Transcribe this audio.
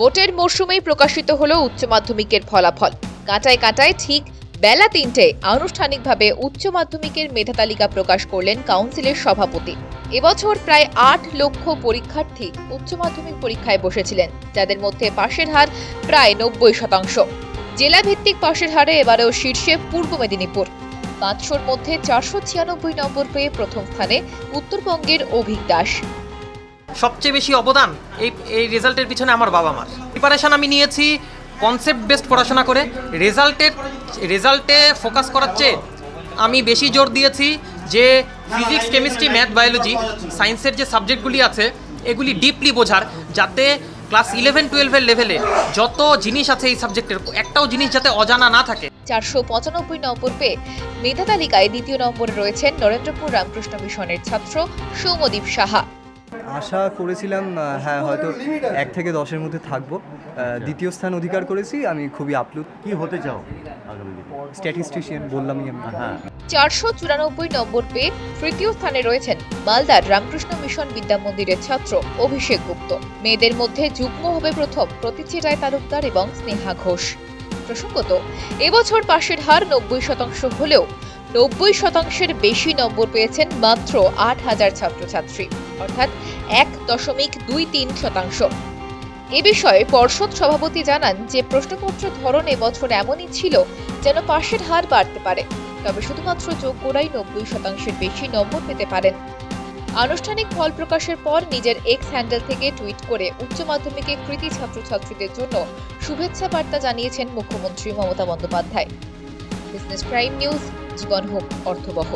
ভোটের মরশুমেই প্রকাশিত হলো উচ্চ মাধ্যমিকের ফলাফল। কাঁটায় কাঁটায় ঠিক বেলা তিনটে আনুষ্ঠানিকভাবে উচ্চ মাধ্যমিকের মেধা তালিকা প্রকাশ করলেন কাউন্সিলের সভাপতি। এবছর প্রায় আট লক্ষ পরীক্ষার্থী উচ্চ মাধ্যমিক পরীক্ষায় বসেছিলেন, যাদের মধ্যে পাশের হার প্রায় নব্বই শতাংশ। জেলা ভিত্তিক পাশের হারে এবারেও শীর্ষে পূর্ব মেদিনীপুর। পাঁচশোর মধ্যে চারশো ছিয়ানব্বই নম্বর পেয়ে প্রথম স্থানে উত্তরবঙ্গের অভিক দাস। সবচেয়ে বেশি অবদান এই এই রেজাল্টের পিছনে আমার বাবা মার। প্রিপারেশন আমি নিয়েছি কনসেপ্ট বেসড পড়াশোনা করে। রেজাল্টের, রেজাল্টে ফোকাস করার চেয়ে আমি বেশি জোর দিয়েছি যে ফিজিক্স কেমিস্ট্রি ম্যাথ বায়োলজি সায়েন্সের যে সাবজেক্টগুলি আছে, এগুলি ডিপলি বোঝার যাতে ক্লাস ইলেভেন টুয়েলভের লেভেলে যত জিনিস আছে এই সাবজেক্টের একটাও জিনিস যাতে অজানা না থাকে। চারশো পঁচানব্বই নম্বর পেয়ে মেধা তালিকায় দ্বিতীয় নম্বরে রয়েছেন নরেন্দ্রপুর রামকৃষ্ণ মিশনের ছাত্র সৌমদীপ সাহা। আশা করেছিলাম হ্যাঁ হয়তো এক থেকে দশের মধ্যে থাকব। আহ, দ্বিতীয় স্থান অধিকার করেছি আমি খুবই আপ্লুত। কি হতে চাও স্ট্যাটিস্টিশিয়ান বললামই আমি। হ্যাঁ। চারশো চুরানব্বই নম্বর পেয়ে তৃতীয় স্থানে রয়েছেন মালদার রামকৃষ্ণ মিশন বিদ্যা মন্দিরের ছাত্র অভিষেক গুপ্ত। মেয়েদের মধ্যে যুগ্ম হবে প্রথম প্রতীচি রায় তালুকদার এবং স্নেহা ঘোষ। প্রসঙ্গত এবছর পাশের হার নব্বই শতাংশ হলেও নব্বই শতাংশের বেশি নম্বর পেয়েছেন মাত্র আট হাজার ছাত্রছাত্রী। অর্থাৎ এক দশমিক দুই তিন শতাংশ। এ বিষয়ে পর্ষদ সভাপতি জানান যে, প্রশ্নপত্র ধরন এবছর এমনই ছিল যেন পাশের হার বাড়তে পারে, তবে শুধুমাত্র যোগ্যরাই নব্বই শতাংশের বেশি নম্বর পেতে পারেন। আনুষ্ঠানিক ফল প্রকাশের পর নিজের এক্স হ্যান্ডেল থেকে টুইট করে উচ্চ মাধ্যমিকে কৃতি ছাত্রছাত্রীদের জন্য শুভেচ্ছা বার্তা জানিয়েছেন মুখ্যমন্ত্রী Mamata Bandyopadhyay. Business prime news জীবন হোক অর্থবহ।